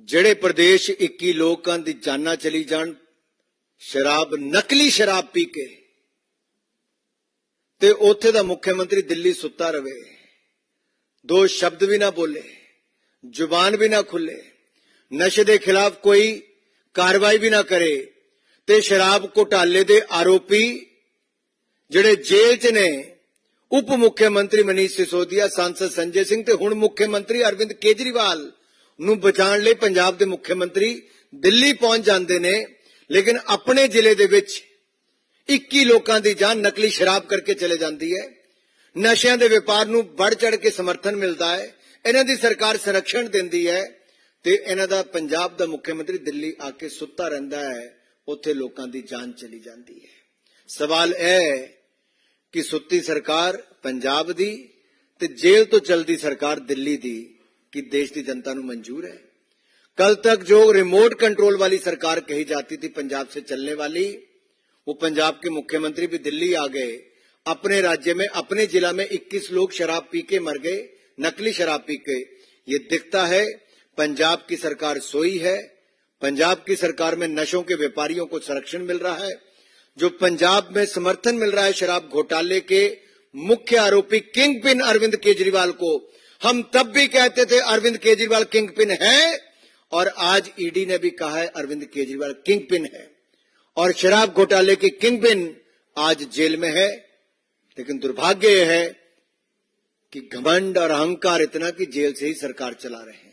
ਜਿਹੜੇ ਪ੍ਰਦੇਸ਼ 21 ਲੋਕਾਂ ਦੀ ਜਾਨਾਂ ਚਲੀ ਜਾਣ, ਸ਼ਰਾਬ, ਨਕਲੀ ਸ਼ਰਾਬ ਪੀ ਕੇ, ਤੇ ਉੱਥੇ ਦਾ ਮੁੱਖ ਮੰਤਰੀ ਦਿੱਲੀ ਸੁੱਤਾ ਰਵੇ। ਦੋ ਸ਼ਬਦ ਵੀ ਨਾ ਬੋਲੇ, ਜ਼ੁਬਾਨ ਵੀ ਨਾ ਖੁੱਲੇ, ਨਸ਼ੇ ਦੇ ਖਿਲਾਫ ਕੋਈ ਕਾਰਵਾਈ ਵੀ ਨਾ ਕਰੇ, ਤੇ ਸ਼ਰਾਬ ਘੁਟਾਲੇ ਦੇ ਆਰੋਪੀ ਜਿਹੜੇ ਜੇਲ੍ਹ 'ਚ ਨੇ, ਉਪ ਮੁੱਖ ਮੰਤਰੀ ਮਨੀਸ਼ ਸਿਸੋਦੀਆ, ਸੰਸਦ ਸੰਜੇ ਸਿੰਘ ਤੇ ਹੁਣ ਮੁੱਖ ਮੰਤਰੀ ਅਰਵਿੰਦ ਕੇਜਰੀਵਾਲ ਨੂੰ ਬਚਾਉਣ ਲਈ ਪੰਜਾਬ ਦੇ ਮੁੱਖ ਮੰਤਰੀ ਦਿੱਲੀ ਪਹੁੰਚ ਜਾਂਦੇ ਨੇ, ਲੇਕਿਨ ਆਪਣੇ ਜ਼ਿਲ੍ਹੇ ਦੇ ਵਿੱਚ 21 ਲੋਕਾਂ ਦੀ ਜਾਨ ਨਕਲੀ ਸ਼ਰਾਬ ਕਰਕੇ ਚਲੇ ਜਾਂਦੀ ਹੈ। ਨਸ਼ਿਆਂ ਦੇ ਵਪਾਰ ਨੂੰ ਵੱਧ ਚੜ ਕੇ ਸਮਰਥਨ ਮਿਲਦਾ ਹੈ। ਇਹਨਾਂ ਦੀ ਸਰਕਾਰ ਸੰਰਕਸ਼ਣ ਦਿੰਦੀ ਹੈ ਤੇ ਇਹਨਾਂ ਦਾ ਪੰਜਾਬ ਦਾ ਮੁੱਖ ਮੰਤਰੀ ਦਿੱਲੀ ਆ ਕੇ ਸੁੱਤਾ ਰਹਿੰਦਾ ਹੈ। ਉੱਥੇ ਲੋਕਾਂ ਦੀ ਜਾਨ ਚਲੀ ਜਾਂਦੀ ਹੈ। ਸਵਾਲ ਇਹ ਹੈ ਕਿ ਸੁੱਤੀ ਸਰਕਾਰ ਪੰਜਾਬ ਦੀ ਤੇ ਜੇਲ੍ਹ ਤੋਂ ਚਲਦੀ ਸਰਕਾਰ ਦਿੱਲੀ ਦੀ ਕਿ ਦੇਸ਼ ਦੀ ਜਨਤਾ ਨੂੰ मंजूर है कल तक जो रिमोट कंट्रोल वाली सरकार कही जाती थी पंजाब से चलने वाली वो पंजाब के मुख्यमंत्री भी दिल्ली आ गए अपने राज्य में अपने जिला में 21 लोग शराब पी के मर गए नकली शराब पी के ये दिखता है पंजाब की सरकार सोई है पंजाब की सरकार में नशों के व्यापारियों को संरक्षण मिल रहा है जो पंजाब में समर्थन मिल रहा है शराब घोटाले के मुख्य आरोपी किंग पिन अरविंद केजरीवाल को हम तब भी कहते थे, अरविंद केजरीवाल किंग पिन है, और आज ईडी ने भी कहा है, अरविंद केजरीवाल किंग पिन है। और शराब घोटाले की किंग पिन आज जेल में है, लेकिन दुर्भाग्य यह है कि घमंड और अहंकार इतना कि जेल से ही सरकार चला रहे हैं।